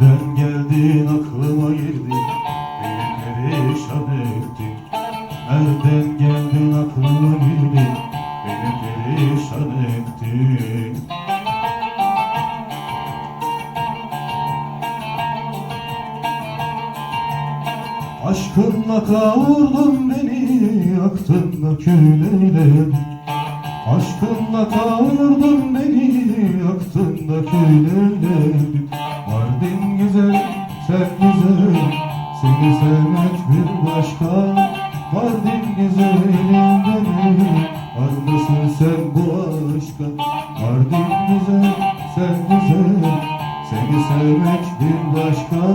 geldin aklıma girdin Beni perişan ettin Nereden geldin aklıma girdin Beni perişan ettin Aşkınla kavurdun beni Yaktın da kül eyledin Aşkınla kavurdun da Vardin güzel sen güzel. Seni sevmek bir başka. Vardin güzelim benim Var mısın sen bu aşka. Güzel sen güzel. Seni sevmek bir başka.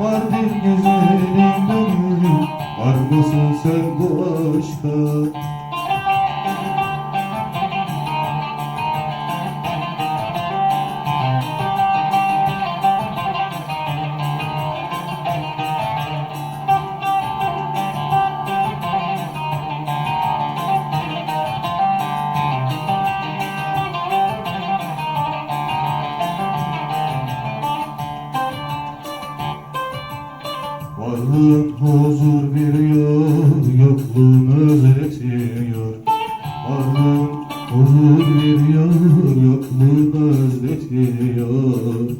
Vardin güzelim benim Var mısın sen bu Varlığın huzur veriyor, yokluğun özletiyor. Varlığın huzur veriyor, yokluğun özletiyor.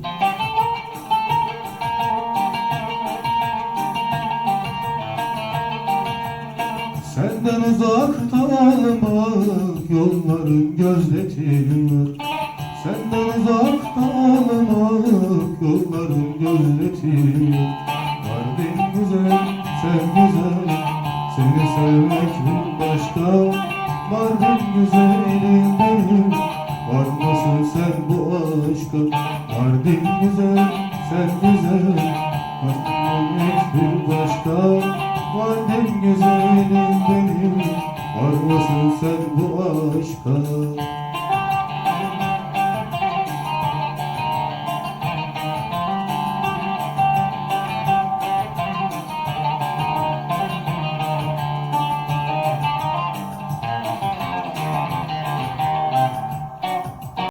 Senden uzakta olmak yolların gözletiyor. Senden uzakta olmak yolların gözletiyor. Yürek başka? Vardım güzelim benim Var mısın sen bu aşka? Vardın güzel? Sen güzel. Yürek bir başka? Vardın güzelim benim Var mısın sen bu aşka?